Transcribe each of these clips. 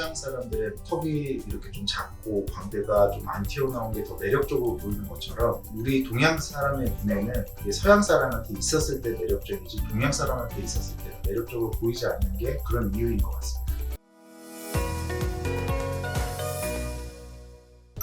서양 사람들의 턱이 이렇게 좀 작고 광대가 좀 안 튀어나온 게 더 매력적으로 보이는 것처럼 우리 동양 사람의 눈에는 그게 서양 사람한테 있었을 때 매력적이지 동양 사람한테 있었을 때 매력적으로 보이지 않는 게 그런 이유인 것 같습니다.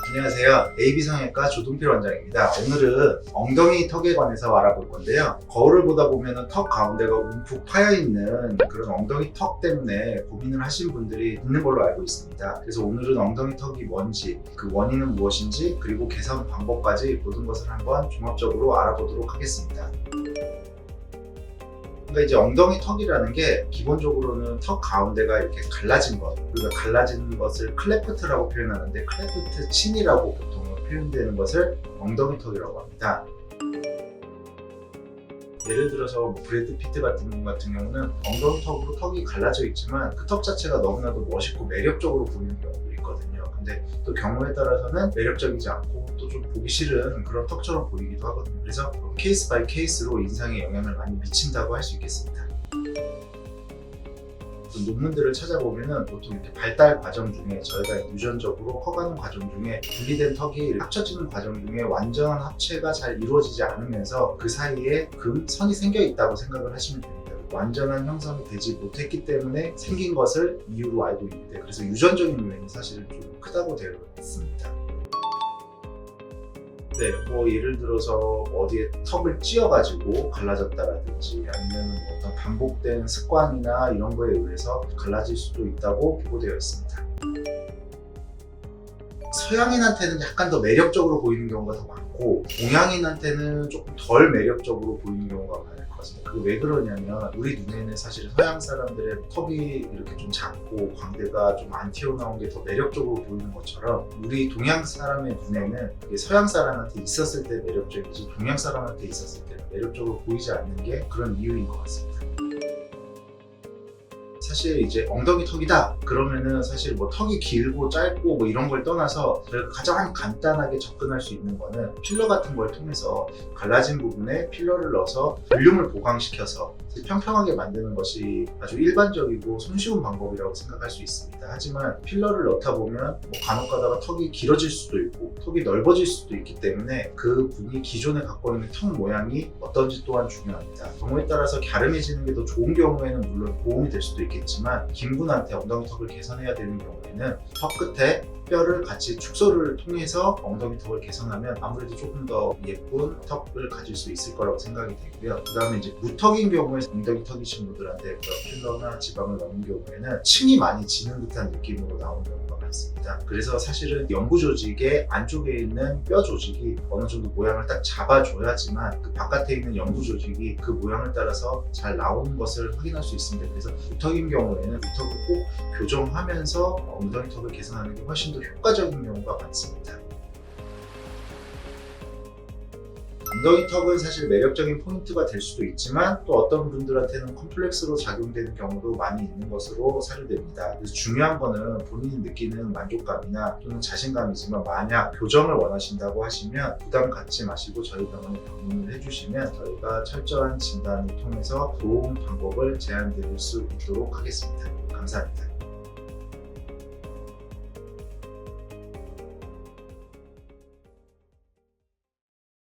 안녕하세요. AB성형외과 조동필 원장입니다. 오늘은 엉덩이 턱에 관해서 알아볼 건데요. 거울을 보다 보면 턱 가운데가 움푹 파여있는 그런 엉덩이 턱 때문에 고민을 하신 분들이 있는 걸로 알고 있습니다. 그래서 오늘은 엉덩이 턱이 뭔지, 그 원인은 무엇인지, 그리고 개선 방법까지 모든 것을 한번 종합적으로 알아보도록 하겠습니다. 그러니까 이제 엉덩이 턱이라는 게 기본적으로는 턱 가운데가 이렇게 갈라진 것, 우리가 갈라진 것을 클레프트라고 표현하는데 클레프트 친이라고 보통 표현되는 것을 엉덩이 턱이라고 합니다. 예를 들어서 뭐 브래드 피트 같은 분 같은 경우는 엉덩이 턱으로 턱이 갈라져 있지만 그 턱 자체가 너무나도 멋있고 매력적으로 보이는 경우도 있거든요. 근데 또 경우에 따라서는 매력적이지 않고 또좀 보기 싫은 그런 턱처럼 보이기도 하거든요. 그래서 케이스 바이 케이스로 인상에 영향을 많이 미친다고 할 수 있겠습니다. 또 논문들을 찾아보면은 보통 이렇게 발달 과정 중에 저희가 유전적으로 커가는 과정 중에 분리된 턱이 합쳐지는 과정 중에 완전한 합체가 잘 이루어지지 않으면서 그 사이에 금 선이 생겨 있다고 생각을 하시면 됩니다. 완전한 형성이 되지 못했기 때문에 생긴 것을 이유로 알고 있는데 그래서 유전적인 요인이 사실 좀 크다고 되어 있습니다. 네, 뭐 예를 들어서 어디에 턱을 찧어가지고 갈라졌다라든지 아니면 뭐 어떤 반복된 습관이나 이런 거에 의해서 갈라질 수도 있다고 보고되어 있습니다. 서양인한테는 약간 더 매력적으로 보이는 경우가 더 많고 동양인한테는 조금 덜 매력적으로 보이는 경우가 많을 것 같습니다. 그게 왜 그러냐면 우리 눈에는 사실 서양 사람들의 턱이 이렇게 좀 작고 광대가 좀 안 튀어나온 게 더 매력적으로 보이는 것처럼 우리 동양 사람의 눈에는 서양 사람한테 있었을 때 매력적이지 동양 사람한테 있었을 때 매력적으로 보이지 않는 게 그런 이유인 것 같습니다. 사실 이제 엉덩이 턱이다 그러면은 사실 뭐 턱이 길고 짧고 뭐 이런 걸 떠나서 저희가 가장 간단하게 접근할 수 있는 거는 필러 같은 걸 통해서 갈라진 부분에 필러를 넣어서 볼륨을 보강시켜서 평평하게 만드는 것이 아주 일반적이고 손쉬운 방법이라고 생각할 수 있습니다. 하지만 필러를 넣다 보면 뭐 간혹 가다가 턱이 길어질 수도 있고 턱이 넓어질 수도 있기 때문에 그 분이 기존에 갖고 있는 턱 모양이 어떤지 또한 중요합니다. 경우에 따라서 갸름해지는 게 더 좋은 경우에는 물론 도움이 될 수도 있겠 지만 긴 분한테 엉덩이 턱을 개선해야 되는 경우에는 턱 끝에 뼈를 같이 축소를 통해서 엉덩이 턱을 개선하면 아무래도 조금 더 예쁜 턱을 가질 수 있을 거라고 생각이 되고요. 그 다음에 이제 무턱인 경우에 엉덩이 턱이신 분들한테 그런 필러나 지방을 넣는 경우에는 층이 많이 지는 듯한 느낌으로 나오는 경우가 많습니다. 그래서 사실은 연부 조직의 안쪽에 있는 뼈 조직이 어느 정도 모양을 딱 잡아줘야지만 그 바깥에 있는 연부 조직이 그 모양을 따라서 잘 나오는 것을 확인할 수 있습니다. 그래서 무턱인 경우에는 무턱을 꼭 교정하면서 엉덩이 턱을 개선하는 게 훨씬 더 효과적인 경우가 많습니다. 엉덩이 턱은 사실 매력적인 포인트가 될 수도 있지만 또 어떤 분들한테는 컴플렉스로 작용되는 경우도 많이 있는 것으로 사료됩니다. 그래서 중요한 거는 본인이 느끼는 만족감이나 또는 자신감이지만 만약 교정을 원하신다고 하시면 부담 갖지 마시고 저희 병원에 방문을 해주시면 저희가 철저한 진단을 통해서 좋은 방법을 제안 드릴 수 있도록 하겠습니다. 감사합니다.